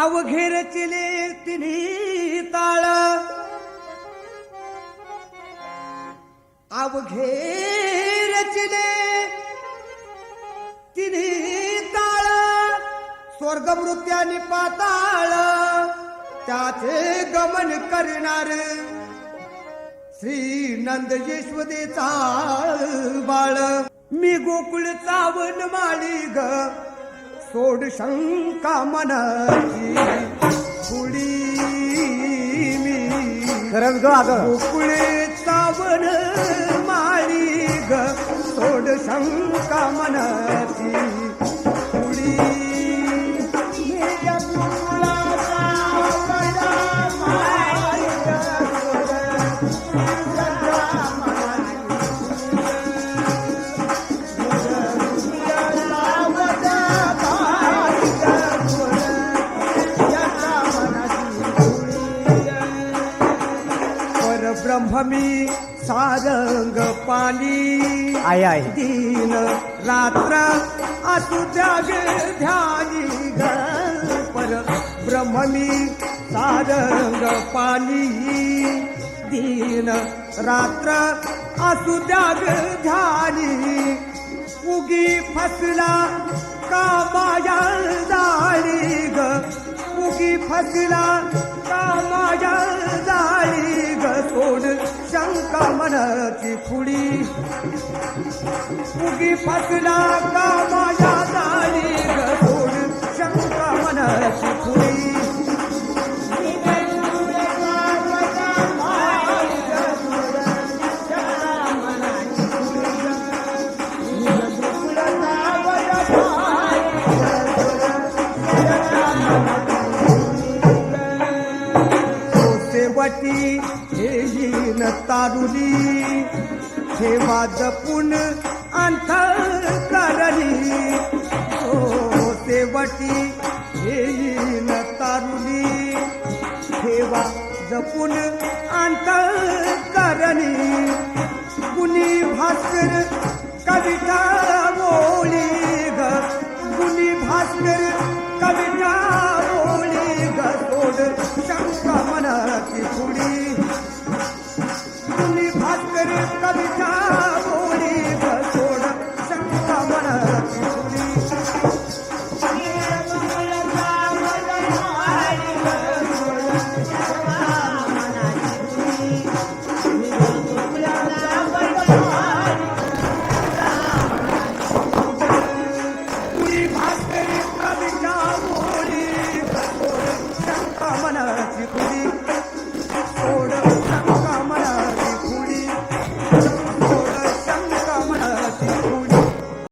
अवघे रचिले तिन्ही ताळ. अवघे रचिले तिन्ही ताळ. स्वर्गमृत्याने पाताळ त्याचे गमन करणार श्री नंद यशवदेचा बाळ. मी गोकुळ चावन माळी ग. सोड शंका मनाची. पुढी मी खरंच गोकुळे चावण माळी ग. सोड शंका मनाची. परब्रह्म मी सारंग पाणी आहे आहे दिन रात्र असू जाग ध्यानी ग पर ब्रह्ममी सारंग पाणी दिन रात्र असू जाग ध्यानी. उगी फसला का माया जाळी ग? उगी फसला का माया जाळी सोड शंका मनाची फुडी उगी फसला का शेवटी येईन तारुली. ठेवा जपून करली. हो, ओ तेवटी हे येईन तारुली. ठेवा जपून अंतर करणी कुणी भास्कर कविता Ha ha ha!